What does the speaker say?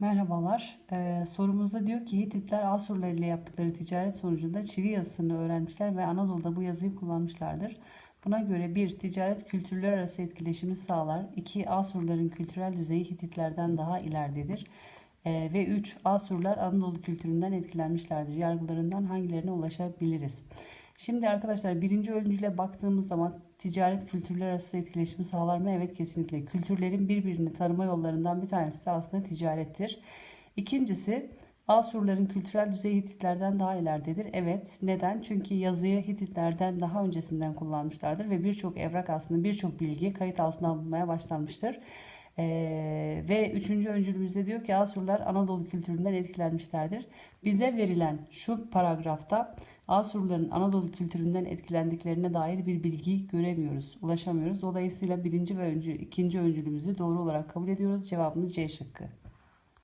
Merhabalar. Ee, sorumuzda diyor ki Hititler Asurlar ile yaptıkları ticaret sonucunda çivi yazısını öğrenmişler ve Anadolu'da bu yazıyı kullanmışlardır. Buna göre bir Ticaret kültürler arası etkileşimi sağlar. 2. Asurların kültürel düzeyi Hititlerden daha ileridedir. Ee, ve 3. Asurlar Anadolu kültüründen etkilenmişlerdir. Yargılarından hangilerine ulaşabiliriz? Şimdi arkadaşlar birinci öncüle baktığımız zaman ticaret kültürler arası etkileşimi sağlar mı? Evet kesinlikle. Kültürlerin birbirini tanıma yollarından bir tanesi de aslında ticarettir. İkincisi Asurların kültürel düzeyi Hititlerden daha ileridedir. Evet. Neden? Çünkü yazıyı Hititlerden daha öncesinden kullanmışlardır ve birçok evrak aslında birçok bilgi kayıt altına alınmaya başlanmıştır. Ee, ve üçüncü öncülümüzde diyor ki Asurlar Anadolu kültüründen etkilenmişlerdir. Bize verilen şu paragrafta Asurların Anadolu kültüründen etkilendiklerine dair bir bilgi göremiyoruz, ulaşamıyoruz. Dolayısıyla birinci ve öncü, ikinci öncülümüzü doğru olarak kabul ediyoruz. Cevabımız C şıkkı.